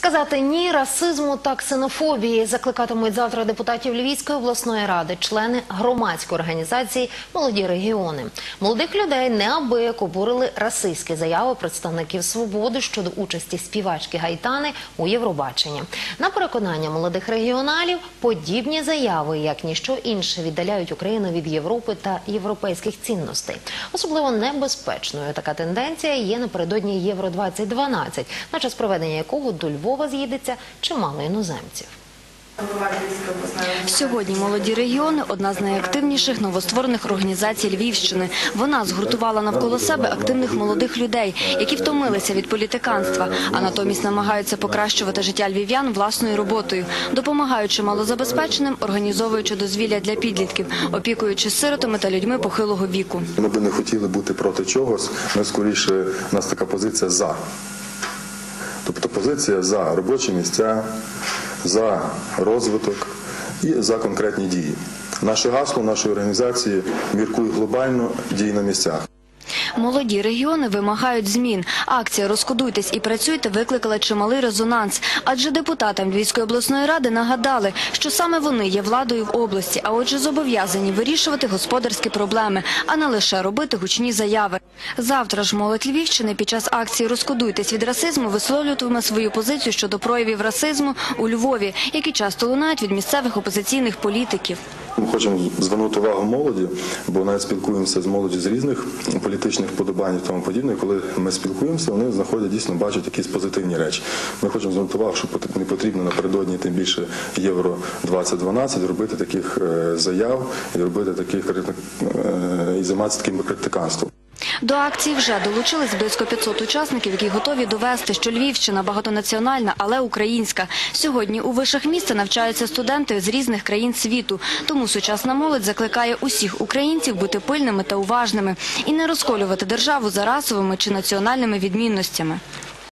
Сказати ні расизму та ксенофобії закликатимуть завтра депутатів Львівської обласної ради, члени громадської організації Молоді регіони. Молодих людей неабияк обурили расистські заяви представників свободи щодо участі співачки Гайтани у Євробаченні. На переконання молодих регіоналів, подібні заяви, як ніщо інше, віддаляють Україну від Європи та європейських цінностей. Особливо небезпечною така тенденція є напередодні Євро 2012 на час проведення якого до Львова з'їдеться чимало іноземців. Сьогодні молоді регіони одна з найактивніших новостворених організацій Львівщини. Вона згуртувала навколо себе активних молодих людей, які втомилися від політиканства, а натомість намагаються покращувати життя львів'ян власною роботою, допомагаючи малозабезпеченим, організовуючи дозвілля для підлітків, опікуючись сиротами та людьми похилого віку. Ми би не хотіли бути проти чогось. Ми скоріше у нас така позиція за. Тобто позиція за робочі місця, за розвиток і за конкретні дії. Наше гасло нашої організації міркуй глобально, дій на місцях. Молоді регіони вимагають змін. Акція Розкодуйтесь і працюйте викликала чималий резонанс. Адже депутатам Львівської обласної ради нагадали, що саме вони є владою в області, а отже зобов'язані вирішувати господарські проблеми, а не лише робити гучні заяви. Завтра ж молодь Львівщини під час акції Розкодуйтесь від расизму висловлюватиме свою позицію щодо проявів расизму у Львові, які часто лунають від місцевих опозиційних політиків. Ми хочемо звернути увагу молоді, бо навіть спілкуємося з молоді з різних політичних вподобань і тому подібне. Коли ми спілкуємося, вони знаходять дійсно бачать якісь позитивні речі. Ми хочемо звернути увагу, що не потрібно напередодні тим більше євро 2012 робити таких е, заяв і робити таких е, і займатися таким критиканством. До акції вже долучились близько 500 учасників, які готові довести, що Львівщина багатонаціональна, але українська. Сьогодні у вишах міста навчаються студенти з різних країн світу. Тому сучасна молодь закликає усіх українців бути пильними та уважними і не розколювати державу за расовими чи національними відмінностями.